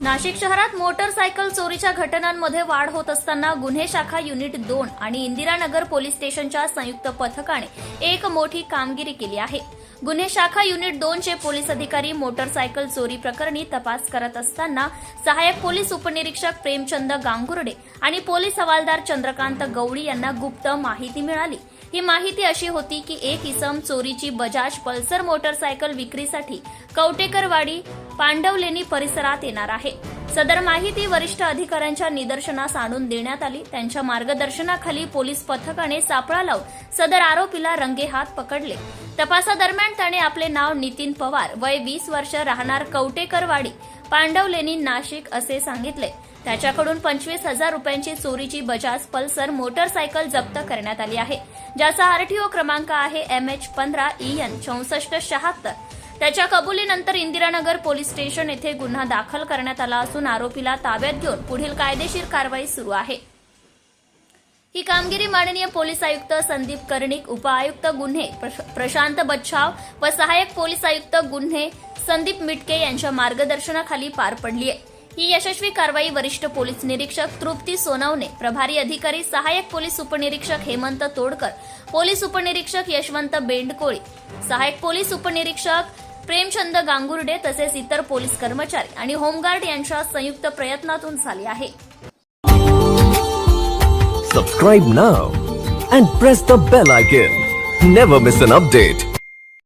नाशिक शहरात मोटरसायकल चोरीच्या घटनांमध्ये वाढ होत असताना गुन्हे शाखा युनिट दोन आणि इंदिरानगर पोलीस स्टेशनच्या संयुक्त पथकाने एक मोठी कामगिरी केली आहे. गुन्हे शाखा युनिट दोनचे पोलीस अधिकारी मोटरसायकल चोरी प्रकरणी तपास करत असताना सहाय्यक पोलीस उपनिरीक्षक प्रेमचंद गांगुर्डे आणि पोलीस हवालदार चंद्रकांत गवळी यांना गुप्त माहिती मिळाली. ही माहिती अशी होती की एक इसम चोरीची बजाज पल्सर मोटरसायकल विक्रीसाठी कवटेकरवाडी पांडवलेणी परिसरात येणार आहे. सदर माहिती वरिष्ठ अधिकाऱ्यांच्या निदर्शनास आणून देण्यात आली. त्यांच्या मार्गदर्शनाखाली पोलीस पथकाने सापळा लावून सदर आरोपीला रंगेहात पकडले. तपासादरम्यान त्याने आपले नाव नितीन पवार वय वीस वर्ष राहणार कवटेकरवाडी पांडवलेणी नाशिक असे सांगितले. त्याच्याकडून पंचवीस हजार रुपयांची चोरीची बजाज पल्सर मोटरसायकल जप्त करण्यात आली आहे ज्याचा आरटीओ क्रमांक आहे एम एच पंधरा ई एन चौसष्ट शहात्तर. त्याच्या कबुलीनंतर इंदिरानगर पोलीस स्टेशन येथे गुन्हा दाखल करण्यात आला असून आरोपीला ताब्यात घेऊन पुढील कायदेशीर कारवाई सुरू आहे. ही कामगिरी माननीय पोलीस आयुक्त संदीप कर्णिक उपआयुक्त गुन्हे प्रशांत बच्छाव व सहाय्यक पोलीस आयुक्त गुन्हे संदीप मिटके यांच्या मार्गदर्शनाखाली पार पडली आहे ही यशस्वी कारवाई वरिष्ठ पोलीस निरीक्षक तृप्ती सोनवणे प्रभारी अधिकारी सहाय्यक पोलीस उपनिरीक्षक हेमंत तोडकर पोलीस उपनिरीक्षक यशवंत बेंडकोळी सहाय्यक पोलीस उपनिरीक्षक प्रेमचंद गांगुर्डे तसेच इतर पोलीस कर्मचारी आणि होमगार्ड यांच्या संयुक्त प्रयत्नातून झाली आहे. Subscribe now and press the bell icon never miss an update